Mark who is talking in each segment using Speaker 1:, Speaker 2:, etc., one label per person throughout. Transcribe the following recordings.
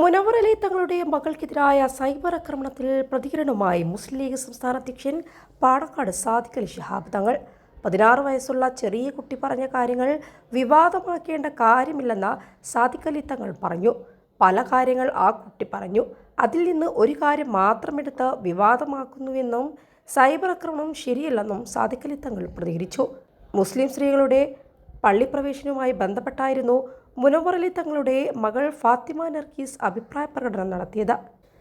Speaker 1: മുനവറലി തങ്ങളുടെ മകൾക്കെതിരായ സൈബർ ആക്രമണത്തിൽ പ്രതികരണവുമായി മുസ്ലിം ലീഗ് സംസ്ഥാന അധ്യക്ഷൻ പാണക്കാട് അലി ശിഹാബ് തങ്ങൾ. പതിനാറ് വയസ്സുള്ള ചെറിയ കുട്ടി പറഞ്ഞ കാര്യങ്ങൾ വിവാദമാക്കേണ്ട കാര്യമില്ലെന്ന സാദിഖ് അലി തങ്ങൾ പറഞ്ഞു. പല കാര്യങ്ങൾ ആ കുട്ടി പറഞ്ഞു. അതിൽ നിന്ന് ഒരു കാര്യം മാത്രമെടുത്ത് വിവാദമാക്കുന്നുവെന്നും സൈബർ ആക്രമണം ശരിയല്ലെന്നും സാദിഖ് അലി തങ്ങൾ പ്രതികരിച്ചു. മുസ്ലിം സ്ത്രീകളുടെ പള്ളിപ്രവേശനവുമായി ബന്ധപ്പെട്ടായിരുന്നു മുനവറലി തങ്ങളുടെ മകൾ ഫാത്തിമ നർഗീസ് അഭിപ്രായ പ്രകടനം നടത്തിയത്.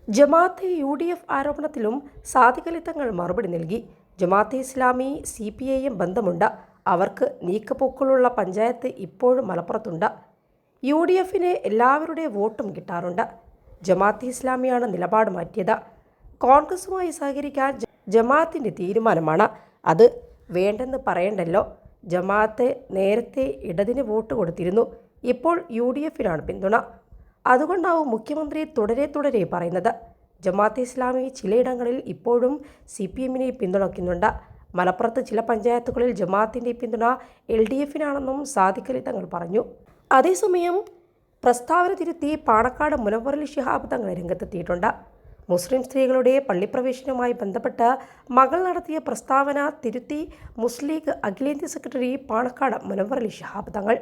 Speaker 1: ജമാഅത്തെ യു ഡി എഫ് ആരോപണത്തിലും സാധികലി തങ്ങൾ മറുപടി നൽകി. ജമാഅത്തെ ഇസ്ലാമി സി പി ഐയും ബന്ധമുണ്ട്. അവർക്ക് നീക്കപ്പൊക്കളുള്ള പഞ്ചായത്ത് ഇപ്പോഴും മലപ്പുറത്തുണ്ട്. യു ഡി എഫിന് എല്ലാവരുടെ വോട്ടും കിട്ടാറുണ്ട്. ജമാഅത്ത് ഇസ്ലാമിയാണ് നിലപാട് മാറ്റിയത്. കോൺഗ്രസുമായി സഹകരിക്കാൻ ജമാഅത്തിന്റെ തീരുമാനമാണ്. അത് വേണ്ടെന്ന് പറയണ്ടല്ലോ. ജമാഅത്ത് നേരത്തെ ഇടതിന് വോട്ട് കൊടുത്തിരുന്നു. ഇപ്പോൾ യു ഡി എഫിനാണ് പിന്തുണ. അതുകൊണ്ടാവും മുഖ്യമന്ത്രി തുടരെ തുടരെ പറയുന്നത്. ജമാഅത്തെ ഇസ്ലാമി ചിലയിടങ്ങളിൽ ഇപ്പോഴും സി പി എമ്മിനെ പിന്തുണയ്ക്കുന്നുണ്ട്. മലപ്പുറത്ത് ചില പഞ്ചായത്തുകളിൽ ജമാഅത്തിന്റെ പിന്തുണ എൽ ഡി എഫിനാണെന്നും സാദിഖലി തങ്ങൾ പറഞ്ഞു. അതേസമയം പ്രസ്താവന തിരുത്തി പാണക്കാട് മുനവറലി ശിഹാബ് തങ്ങൾ രംഗത്തെത്തിയിട്ടുണ്ട്. മുസ്ലിം സ്ത്രീകളുടെ പള്ളിപ്രവേശനവുമായി ബന്ധപ്പെട്ട് മകൾ നടത്തിയ പ്രസ്താവന തിരുത്തി മുസ്ലിം ലീഗ് അഖിലേന്ത്യാ സെക്രട്ടറി പാണക്കാട് മുനവറലി ശിഹാബ് തങ്ങൾ.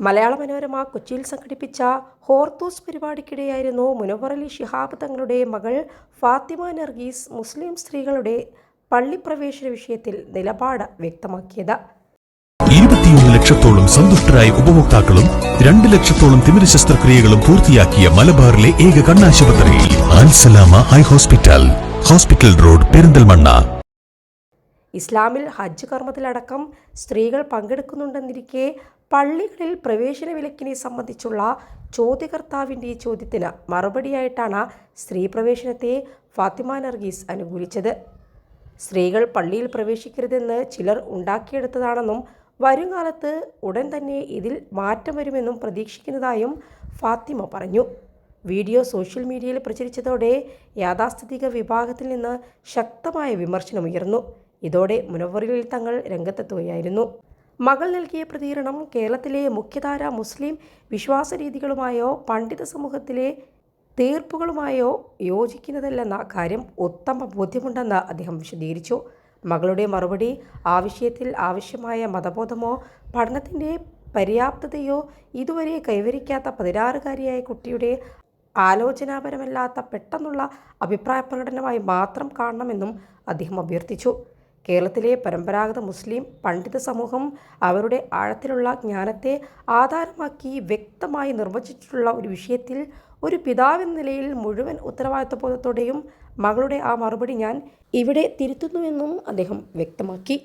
Speaker 1: മലയാള മനോരമ കൊച്ചിയിൽ സംഘടിപ്പിച്ച ഹോർത്തൂസ് പരിപാടിക്കിടെയായിരുന്നു മുനവറലി ഷിഹാബ് തങ്ങളുടെ മകൾ ഫാത്തിമ നർഗീസ് മുസ്ലിം സ്ത്രീകളുടെ പള്ളിപ്രവേശന വിഷയത്തിൽ നിലപാട് വ്യക്തമാക്കിയത്.
Speaker 2: ഇരുപത്തിയൊന്ന് ലക്ഷത്തോളം സന്തുഷ്ടരായ ഉപഭോക്താക്കളും രണ്ട് ലക്ഷത്തോളം തിമിര ശസ്ത്രക്രിയകളും പൂർത്തിയാക്കിയ മലബാറിലെ ഏക കണ്ണാശുപത്രി ആൻസലാമ high hospital hospital road Perinthalmanna.
Speaker 1: ഇസ്ലാമിൽ ഹജ്ജ് കർമ്മത്തിലടക്കം സ്ത്രീകൾ പങ്കെടുക്കുന്നുണ്ടെന്നിരിക്കെ പള്ളികളിൽ പ്രവേശന വിലക്കിനെ സംബന്ധിച്ചുള്ള ചോദ്യകർത്താവിന്റെ ചോദ്യത്തിന് മറുപടിയായിട്ടാണ് സ്ത്രീ പ്രവേശനത്തെ ഫാത്തിമ നർഗീസ് അനുകൂലിച്ചത്. സ്ത്രീകൾ പള്ളിയിൽ പ്രവേശിക്കരുതെന്ന് ചിലർ ഉണ്ടാക്കിയെടുത്തതാണെന്നും വരുംകാലത്ത് ഉടൻ തന്നെ ഇതിൽ മാറ്റം വരുമെന്നും പ്രതീക്ഷിക്കുന്നതായും ഫാത്തിമ പറഞ്ഞു. വീഡിയോ സോഷ്യൽ മീഡിയയിൽ പ്രചരിച്ചതോടെ യാഥാസ്ഥിതിക വിഭാഗത്തിൽ നിന്ന് ശക്തമായ വിമർശനമുയർന്നു. ഇതോടെ മുനവറിൽ തങ്ങൾ രംഗത്തെത്തുകയായിരുന്നു. മകൾ നൽകിയ പ്രതികരണം കേരളത്തിലെ മുഖ്യധാര മുസ്ലിം വിശ്വാസരീതികളുമായോ പണ്ഡിത സമൂഹത്തിലെ തീർപ്പുകളുമായോ യോജിക്കുന്നതല്ലെന്ന കാര്യം ഉത്തമ ബോധ്യമുണ്ടെന്ന് അദ്ദേഹം വിശദീകരിച്ചു. മകളുടെ മറുപടി ആ വിഷയത്തിൽ ആവശ്യമായ മതബോധമോ പഠനത്തിന്റെ പര്യാപ്തതയോ ഇതുവരെ കൈവരിക്കാത്ത പതിനാറുകാരിയായ കുട്ടിയുടെ ആലോചനാപരമല്ലാത്ത പെട്ടെന്നുള്ള അഭിപ്രായ പ്രകടനമായി മാത്രം കാണണമെന്നും അദ്ദേഹം അഭ്യർത്ഥിച്ചു. കേരളത്തിലെ പരമ്പരാഗത മുസ്ലിം പണ്ഡിത സമൂഹം അവരുടെ ആഴത്തിലുള്ള ജ്ഞാനത്തെ ആധാരമാക്കി വ്യക്തമായി നിർവചിച്ചിട്ടുള്ള ഒരു വിഷയത്തിൽ ഒരു പിതാവെന്ന നിലയിൽ മുഴുവൻ ഉത്തരവാദിത്വബോധത്തോടെയും മകളുടെ ആ മറുപടി ഞാൻ ഇവിടെ തിരുത്തുന്നുവെന്നും അദ്ദേഹം വ്യക്തമാക്കി.